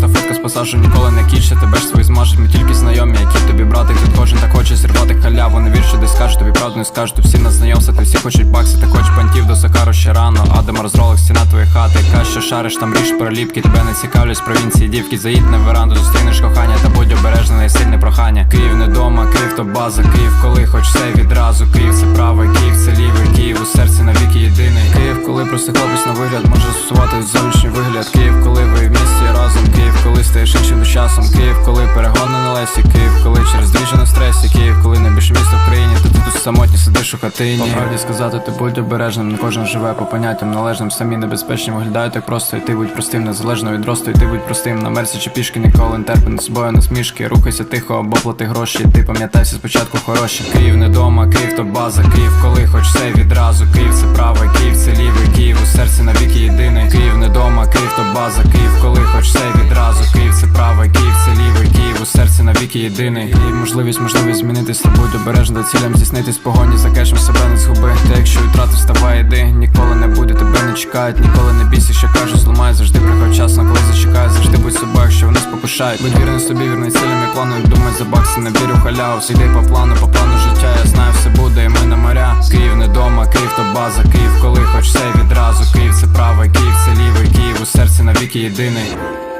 та фотка з пасажу ніколи не кінчиться, тебе ж свої зможуть, ми тільки знайомі, які тобі брати, тут кожен так хоче зірвати халяву, не вір, що десь скажуть, тобі правду не скажуть, всі на знайомства, ти всі хочуть бакси, ти хочеш пантів до Сакару ще рано, Адама розролик, стіна твоєї хати, яка що шариш, там ріж проліпки, тебе не цікавлять провінції дівки, заїдь на веранду, зустрінеш кохання, та будь обережна, найсильне прохання. Київ не дома, Київ то база, Київ, коли хоч все відразу, Київ це правий, Київ це лівий, Київ у серці навіки єдиний. Київ, коли просто хлопець на вигляд, може застосувати зовнішній вигляд. Київ, коли ви в місті разом, Київ, коли стаєш іншим до часом, Київ, коли перегони на лесі, Київ, коли через двіжі на стресі, Київ, коли найбільше місто в країні, то ти тут самотні сидиш у хатині. По правді сказати, ти будь обережним, не кожен живе по поняттям належним, самі небезпечні виглядають так просто, і ти будь простим, незалежно від росту, і ти будь простим, на мерсі чи пішки ніколи не терпи над собою насмішки, рухайся тихо або плати гроші, ти пам'ятайся спочатку хороші. Київ не дома, Київ то база, Київ, коли хоч все відразу, Київ це правий, Київ це лівий, Київ у серці навіки єдиний. Київ то база, Київ, коли хоч все відразу, Київ це правий, Київ це лівий, Київ у серці навіки єдиний. І можливість, можливість змінитись, будь обережно до цілям здійснитись погоні за кешем себе не згуби. Та якщо втратив, вставай, іди, ніколи не буде, тебе не чекають, ніколи не бійся, що кажуть, зламай, завжди приходь час, на коли зачекає, завжди будь собою, якщо вони спокушають. Будь вірний собі, вірний цілям і плану, думай за бакси, не вірю халяву. Все по плану, по плану життя, я знаю, все буде, і ми на моря. Київ не дома, Київ то база, Київ, коли хоч все навіки єдиний.